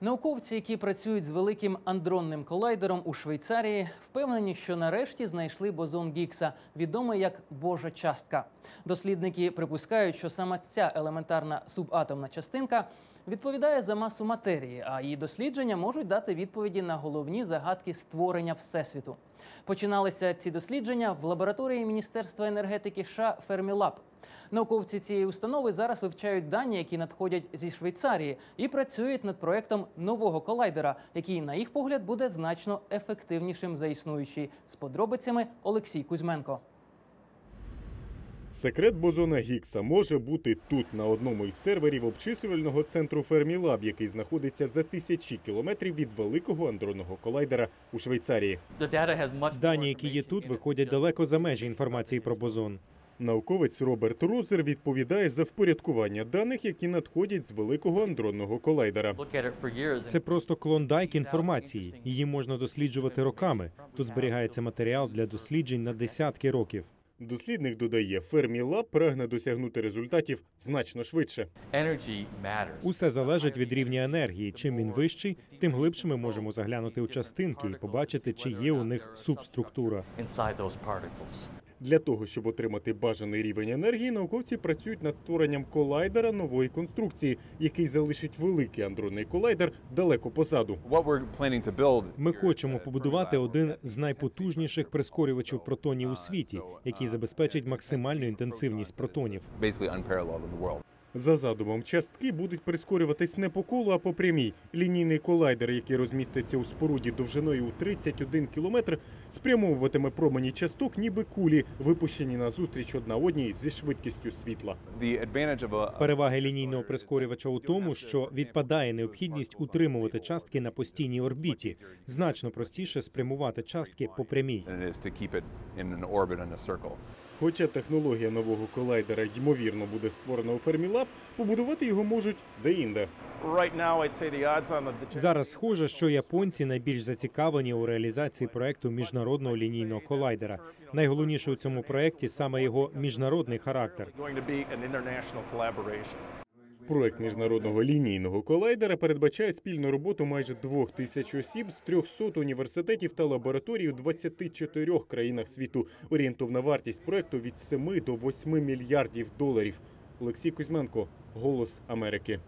Науковці, які працюють з великим андронним колайдером у Швейцарії, впевнені, що нарешті знайшли бозон Гікса, відомий як Божа частка. Дослідники припускають, що саме ця елементарна субатомна частинка відповідає за масу матерії, а її дослідження можуть дати відповіді на головні загадки створення всесвіту. Починалися ці дослідження в лабораторії Міністерства енергетики США Фермілаб. Науковці цієї установи зараз вивчають дані, які надходять зі Швейцарії, і працюють над проектом нового колайдера, який, на їх погляд, буде значно ефективнішим за існуючий. З подробицями Олексій Кузьменко. Секрет бозона Гіггса може бути тут, на одному із серверів обчислювального центру Фермілаб, який знаходиться за тисячі кілометрів від великого андронного колайдера у Швейцарії. Дані, які є тут, виходять далеко за межі інформації про бозон. Науковець Роберт Розер відповідає за впорядкування даних, які надходять з великого андронного колайдера. Це просто клондайк інформації. Її можна досліджувати роками. Тут зберігається матеріал для досліджень на десятки років. Дослідник додає, Фермілаб прагне досягнути результатів значно швидше. Усе залежить від рівня енергії. Чим він вищий, тим глибше ми можемо заглянути у частинки і побачити, чи є у них субструктура. Для того, щоб отримати бажаний рівень енергії, науковці працюють над створенням колайдера нової конструкції, який залишить великий андронний колайдер далеко позаду. Ми хочемо побудувати один з найпотужніших прискорювачів протонів у світі, який забезпечить максимальну інтенсивність протонів. За задумом, частки будуть прискорюватись не по колу, а по прямій. Лінійний колайдер, який розміститься у споруді довжиною у 31 кілометр, спрямовуватиме промені часток, ніби кулі, випущені назустріч одна одній зі швидкістю світла. Переваги лінійного прискорювача у тому, що відпадає необхідність утримувати частки на постійній орбіті. Значно простіше спрямувати частки по прямій. Хоча технологія нового колайдера ймовірно буде створена у Fermilab, побудувати його можуть де-інде. Зараз схоже, що японці найбільш зацікавлені у реалізації проекту міжнародного лінійного колайдера. Найголовніше у цьому проекті саме його міжнародний характер. Проект міжнародного лінійного колайдера передбачає спільну роботу майже двох тисяч осіб з 300 університетів та лабораторій у 24 країнах світу. Орієнтовна вартість проекту від 7 до 8 мільярдів доларів. Олексій Кузьменко, Голос Америки.